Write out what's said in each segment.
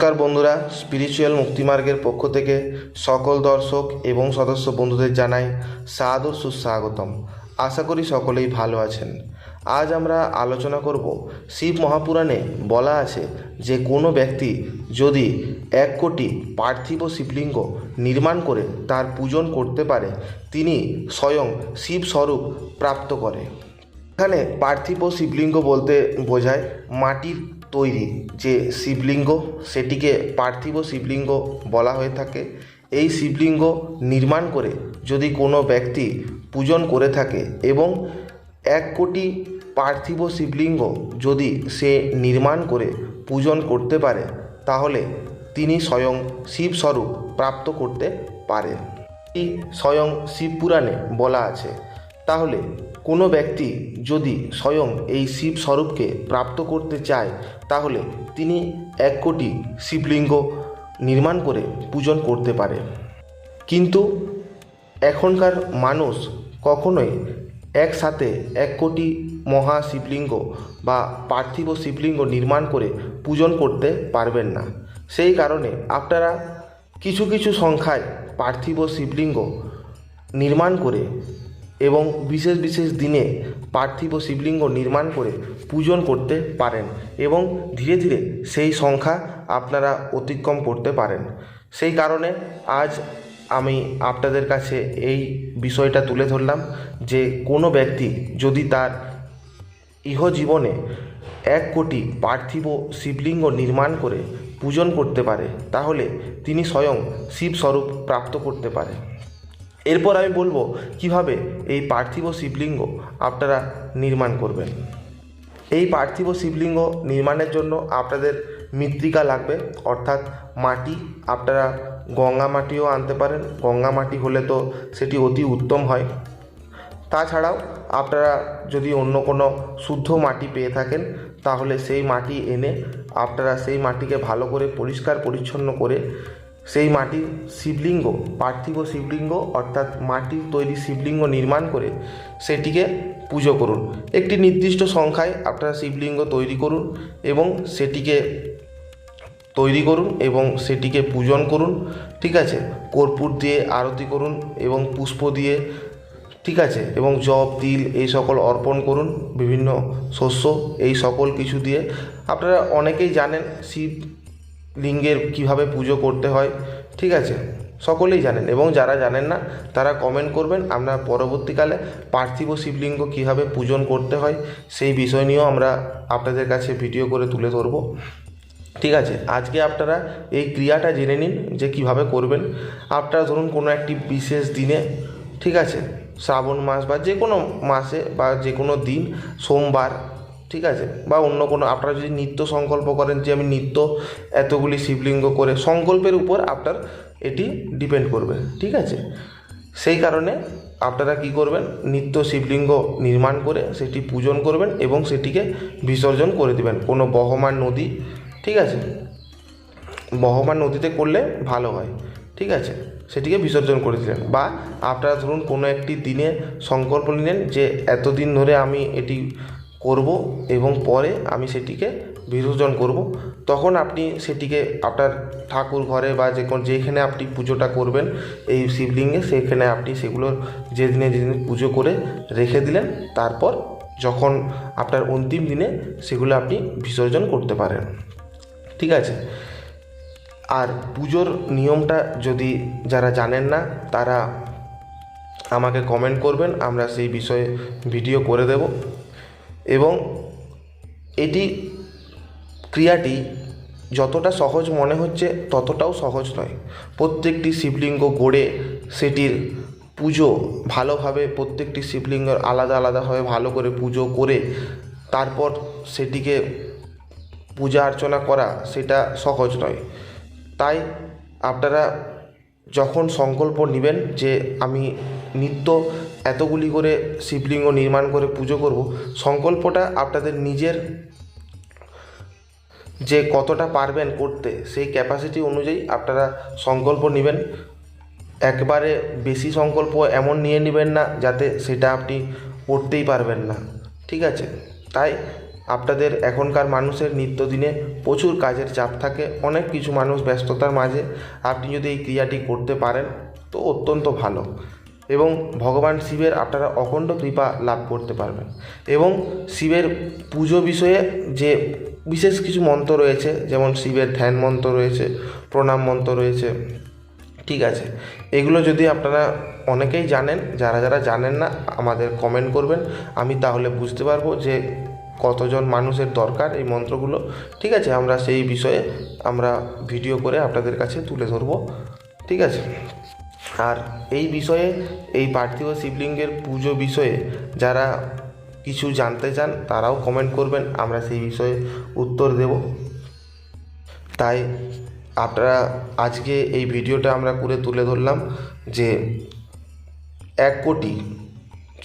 নমস্কার বন্ধুরা স্পিরিচুয়াল মুক্তিমার্গের পক্ষ থেকে সকল দর্শক এবং সদস্য বন্ধুদের জানাই সাদর সুস্বাগতম। আশা করি সকলেই ভালো আছেন। আজ আমরা আলোচনা করব, শিব মহাপুরাণে বলা আছে যে কোনো ব্যক্তি যদি এক কোটি পার্থিব শিবলিঙ্গ নির্মাণ করে তার পূজন করতে পারে, তিনি স্বয়ং শিবস্বরূপ প্রাপ্ত করে। এখানে পার্থিব শিবলিঙ্গ বলতে বোঝায় মাটির তৈরি যে শিবলিঙ্গ, সেটিকে পার্থিব শিবলিঙ্গ বলা হয়ে থাকে। এই শিবলিঙ্গ নির্মাণ করে যদি কোনো ব্যক্তি পূজন করে থাকে এবং এক কোটি পার্থিব শিবলিঙ্গ যদি সে নির্মাণ করে, পূজন করতে পারে, তাহলে তিনি স্বয়ং শিবস্বরূপ প্রাপ্ত করতে পারে স্বয়ং শিবপুরাণে বলা আছে। তাহলে কোনো ব্যক্তি যদি স্বয়ং এই শিব স্বরূপকে প্রাপ্ত করতে চায়, তাহলে তিনি এক কোটি শিবলিঙ্গ নির্মাণ করে পূজন করতে পারে। কিন্তু এখনকার মানুষ কখনোই একসাথে এক কোটি মহা শিবলিঙ্গ বা পার্থিব শিবলিঙ্গ নির্মাণ করে পূজন করতে পারবেন না। সেই কারণে আপনারা কিছু কিছু সংখ্যায় পার্থিব শিবলিঙ্গ নির্মাণ করে এবং বিশেষ বিশেষ দিনে পার্থিব শিবলিঙ্গ নির্মাণ করে পূজন করতে পারেন এবং ধীরে ধীরে সেই সংখ্যা আপনারা অতিক্রম করতে পারেন। সেই কারণে আজ আমি আপনাদের কাছে এই বিষয়টা তুলে ধরলাম যে কোনো ব্যক্তি যদি তার ইহজীবনে এক কোটি পার্থিব শিবলিঙ্গ নির্মাণ করে পূজন করতে পারে, তাহলে তিনি স্বয়ং শিবস্বরূপ প্রাপ্ত করতে পারে এরপর আমি বলব, কীভাবে এই পার্থিব শিবলিঙ্গ আপনারা নির্মাণ করবেন? এই পার্থিব শিবলিঙ্গ নির্মাণের জন্য আপনাদের মৃত্তিকা লাগবে, অর্থাৎ মাটি আপনারা গঙ্গা মাটিও আনতে পারেন। গঙ্গা মাটি হলে তো সেটি অতি উত্তম হয়। তাছাড়াও আপনারা যদি অন্য কোনো শুদ্ধ মাটি পেয়ে থাকেন, তাহলে সেই মাটি এনে আপনারা সেই মাটিকে ভালো করে পরিষ্কার পরিচ্ছন্ন করে সেই মাটির শিবলিঙ্গ, পার্থিব শিবলিঙ্গ অর্থাৎ মাটির তৈরি শিবলিঙ্গ নির্মাণ করে সেটিকে পুজো করুন। একটি নির্দিষ্ট সংখ্যায় আপনারা শিবলিঙ্গ তৈরি করুন এবং সেটিকে তৈরি করুন এবং সেটিকে পূজন করুন, ঠিক আছে? কর্পূর দিয়ে আরতি করুন এবং পুষ্প দিয়ে, ঠিক আছে? এবং জব, তিল এই সকল অর্পণ করুন, বিভিন্ন শস্য এই সকল কিছু দিয়ে। আপনারা অনেকেই জানেন শিব লিঙ্গের কীভাবে পুজো করতে হয়, ঠিক আছে? সকলেই জানেন এবং যারা জানেন না, তারা কমেন্ট করবেন আমরা পরবর্তীকালে পার্থিব শিবলিঙ্গ কীভাবে পূজন করতে হয়, সেই বিষয় নিয়েও আমরা আপনাদের কাছে ভিডিও করে তুলে ধরবো। ঠিক আছে, আজকে আপনারা এই ক্রিয়াটা জেনে নিন যে কীভাবে করবেন। আপনারা ধরুন কোনো একটি বিশেষ দিনে, ঠিক আছে, শ্রাবণ মাস বা যে কোনো মাসে বা যে কোনো দিন, সোমবার ঠিক আছে? বা অন্য কোনো, আপনারা যদি নিত্য সংকল্প করেন যে আমি নিত্য এতগুলি শিবলিঙ্গ করে, সংকল্পের উপর আপনার এটি ডিপেন্ড করবে, ঠিক আছে? সেই কারণে আপনারা কি করবেন? নিত্য শিবলিঙ্গ নির্মাণ করে সেটি পূজন করবেন এবং সেটিকে বিসর্জন করে দেবেন। কোনো বহমান নদী, ঠিক আছে? বহমান নদীতে করলে ভালো হয়, ঠিক আছে? সেটিকে বিসর্জন করে দিলেন। বা আপনারা ধরুন কোনো একটি দিনে সংকল্প নিলেন যে এতদিন ধরে আমি এটি করব এবং পরে আমি সেটিকে বিসর্জন করব। তখন আপনি সেটিকে আপনার ঠাকুর ঘরে বা যে কোনো যেখানে আপনি পুজোটা করবেন, এই শিবলিঙ্গে সেখানে আপনি সেগুলোর যেদিনে যেদিনে পুজো করে রেখে দিলেন, তারপর যখন আপনার অন্তিম দিনে সেগুলো আপনি বিসর্জন করতে পারেন। ঠিক আছে? আর পুজোর নিয়মটা যদি যারা জানেন না, তারা আমাকে কমেন্ট করবেন, আমরা সেই বিষয়ে ভিডিও করে দেব। এবং এটি ক্রিয়াটি যতটা সহজ মনে হচ্ছে ততটাও সহজ নয়। প্রত্যেকটি শিবলিঙ্গ গড়ে সেটির পুজো ভালোভাবে, প্রত্যেকটি শিবলিঙ্গের আলাদা আলাদাভাবে ভালো করে পুজো করে তারপর সেটিকে পূজা অর্চনা করা সেটা সহজ নয়। তাই আপনারা যখন সংকল্প নেবেন যে আমি নিত্য এতগুলি করে শিবলিঙ্গ নির্মাণ করে পুজো করব, সংকল্পটা আপনাদের নিজের যে কতটা পারবেন করতে, সেই ক্যাপাসিটি অনুযায়ী আপনারা সংকল্প নেবেন। একবারে বেশি সংকল্প এমন নিয়ে নেবেন না যাতে সেটা আপনি করতেই পারবেন না। ঠিক আছে? তাই আপনাদের এখনকার মানুষের নিত্যদিনে প্রচুর কাজের চাপ থাকে, অনেক কিছু মানুষ ব্যস্ততার মাঝে। আপনি যদি এই ক্রিয়াটি করতে পারেন, তো অত্যন্ত ভালো। এবং ভগবান শিবের আপনারা অখণ্ড কৃপা লাভ করতে পারবেন। এবং শিবের পুজো বিষয়ে যে বিশেষ কিছু মন্ত্র রয়েছে, যেমন শিবের ধ্যান মন্ত্র রয়েছে, প্রণাম মন্ত্র রয়েছে, ঠিক আছে। এগুলো যদি আপনারা অনেকেই জানেন, যারা যারা জানেন না, আমাদের কমেন্ট করবেন। আমি তাহলে বুঝতে পারব যে কতজন মানুষের দরকার এই মন্ত্রগুলো। ঠিক আছে, আমরা সেই বিষয়ে আমরা ভিডিও করে আপনাদের কাছে তুলে ধরবো। ঠিক আছে। আর এই বিষয়ে, এই পার্থিব শিবলিঙ্গের পুজো বিষয়ে যারা কিছু জানতে চান, তারাও কমেন্ট করবেন, আমরা সেই বিষয়ে উত্তর দেব। তাই আপনারা আজকে এই ভিডিওটা আমরা করে তুলে ধরলাম যে এক কোটি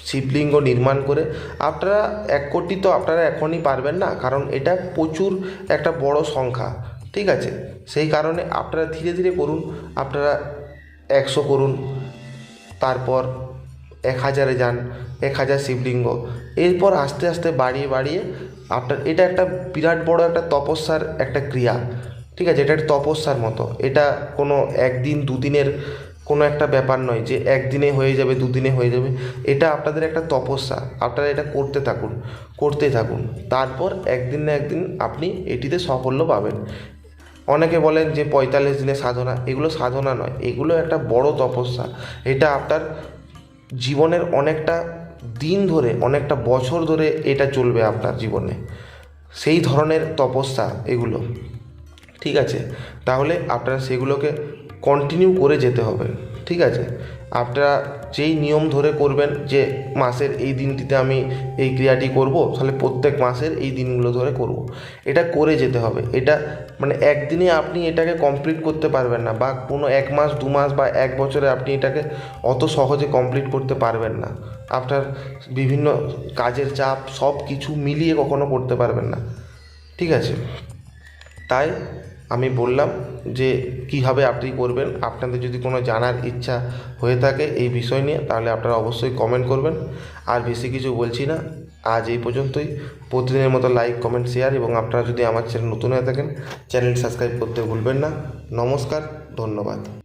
শিবলিঙ্গ নির্মাণ করে, আপনারা এক কোটি তো আপনারা এখনই পারবেন না, কারণ এটা প্রচুর একটা বড় সংখ্যা, ঠিক আছে? সেই কারণে আপনারা ধীরে ধীরে করুন, আপনারা একশো করুন, তারপর এক হাজারে যান, এক হাজার শিবলিঙ্গ। এরপর আস্তে আস্তে বাড়িয়ে বাড়িয়ে আপনার, এটা একটা বিরাট বড় একটা তপস্যার একটা ক্রিয়া, ঠিক আছে? এটা একটা তপস্যার মতো। এটা কোনো একদিন, দুদিনের কোনো একটা ব্যাপার নয় যে একদিনে হয়ে যাবে, দুদিনে হয়ে যাবে। এটা আপনাদের একটা তপস্যা, আপনারা এটা করতে থাকুন করতে থাকুন। তারপর একদিন না একদিন আপনি এটিতে সাফল্য পাবেন। অনেকে বলেন যে পঁয়তাল্লিশ দিনের সাধনা, এগুলো সাধনা নয়, এগুলো একটা বড় তপস্যা। এটা আপনার জীবনের অনেকটা দিন ধরে, অনেকটা বছর ধরে এটা চলবে আপনার জীবনে। সেই ধরনের তপস্যা এগুলো। ঠিক আছে? তাহলে আপনারা সেগুলোকে কন্টিনিউ করে যেতে হবে। ঠিক আছে? আপনারা যেই নিয়ম ধরে করবেন যে মাসের এই দিনটিতে আমি এই ক্রিয়াটি করব, তাহলে প্রত্যেক মাসের এই দিনগুলো ধরে করব। এটা করে যেতে হবে। এটা মানে একদিনে আপনি এটাকে কমপ্লিট করতে পারবেন না বা কোনো এক মাস, দু মাস বা এক বছরে আপনি এটাকে অত সহজে কমপ্লিট করতে পারবেন না। আপনার বিভিন্ন কাজের চাপ সব কিছু মিলিয়ে কখনো করতে পারবেন না। ঠিক আছে? তাই আমি বললাম যে কীভাবে আপনি করবেন, আপনাদের যদি কোনো জানার ইচ্ছা হয়ে থাকে এই বিষয় নিয়ে, তাহলে আপনারা অবশ্যই কমেন্ট করবেন। আর বেশি কিছু বলছি না, আজ এই পর্যন্তই। প্রতিদিনের মতো লাইক কমেন্ট শেয়ার এবং আপনারা যদি আমার চ্যানেল নতুন হয়ে থাকেন চ্যানেল সাবস্ক্রাইব করতে ভুলবেন না। নমস্কার, ধন্যবাদ।